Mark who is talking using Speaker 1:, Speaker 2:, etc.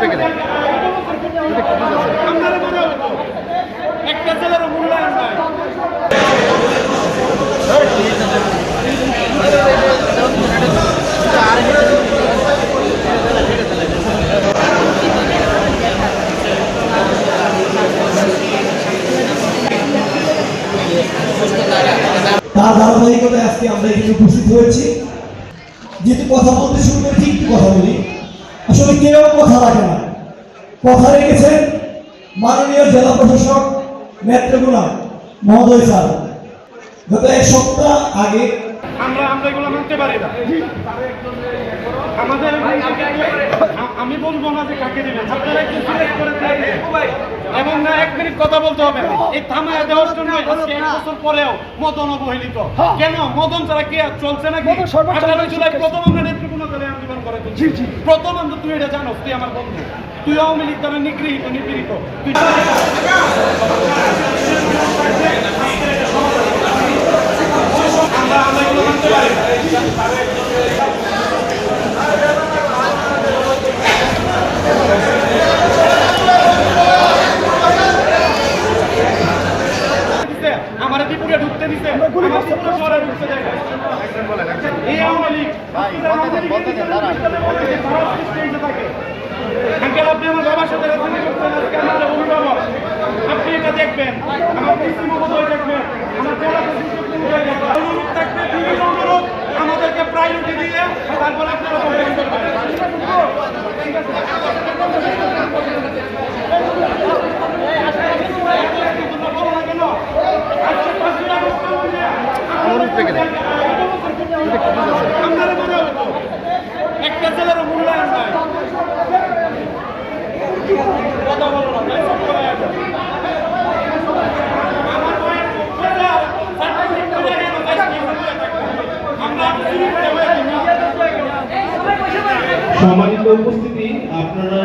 Speaker 1: দেয়
Speaker 2: একটা ছেলের মূল্যায়ন নাই।
Speaker 3: তার ধারাবাহিকতায় আজকে আমরা এখানে উপস্থিত হয়েছি। যেহেতু কথা বলতে শুরু করে ঠিক কথা বলি। আসলে কেউ কথা রাখে না। কথা রেখেছেন মাননীয় জেলা প্রশাসক নেত্রগুণা মহোদয় স্যার। গত এক সপ্তাহ আগে
Speaker 2: আমরা আমরা এগুলো মানতে পারি না। আমাদের আমি বলব না যে কাকে দিবেন। আপনারা একটু সিলেক্ট করে এবং না এক মিনিট কথা বলতে হবে। এই থামায় দেওয়ার জন্য আজকে এক বছর পরেও মদন অবহেলিত। কেন? মদন ছাড়া কে চলছে নাকি? আঠারো জুলাই প্রথম আমরা নেতৃত্ব দলে আন্দোলন করে তুলছি প্রথম আমরা তুই এটা জানো তুই আমার বন্ধু। তুই আওয়ামী লীগ দ্বারা নিগৃহীত নিপীড়িত। তুই আমরা আমরা এগুলো মানতে পারি না। আমার দিপুরে ঢুকতে দিছে আমার দিপুরে শহরে ঢুকতে দেয়। এই আওয়ামী লীগ আঙ্কেল আপনি আমার বাবার সাথে রাজনীতি করছেন আজকে আমার অভিভাবক আপনি এটা দেখবেন আমার কৃষি মহোদয় দেখবেন আমার জেলা প্রশাসক মহোদয় দেখবেন অনুরোধ থাকবে বিভিন্ন অনুরোধ আমাদেরকে প্রায়োরিটি দিয়ে তারপর আপনারা কমপ্লেন করবেন বলো না কেন? আজকে পাঁচই আগস্ট আমাদের
Speaker 1: অনুরোধ থেকে দেয়
Speaker 2: আপনারা মনে হবে তো? একটা ছেলেরও মূল্যায়ন নাই কথা বলো না ভাই, সব কথা আছে। আমার বয়স পঞ্চাশ, certificate করে কেন বাইশ কেজি হয়ে থাকে? আমরা চুরি করে হয়েছি না।
Speaker 4: সম্মানিত উপস্থিতি আপনারা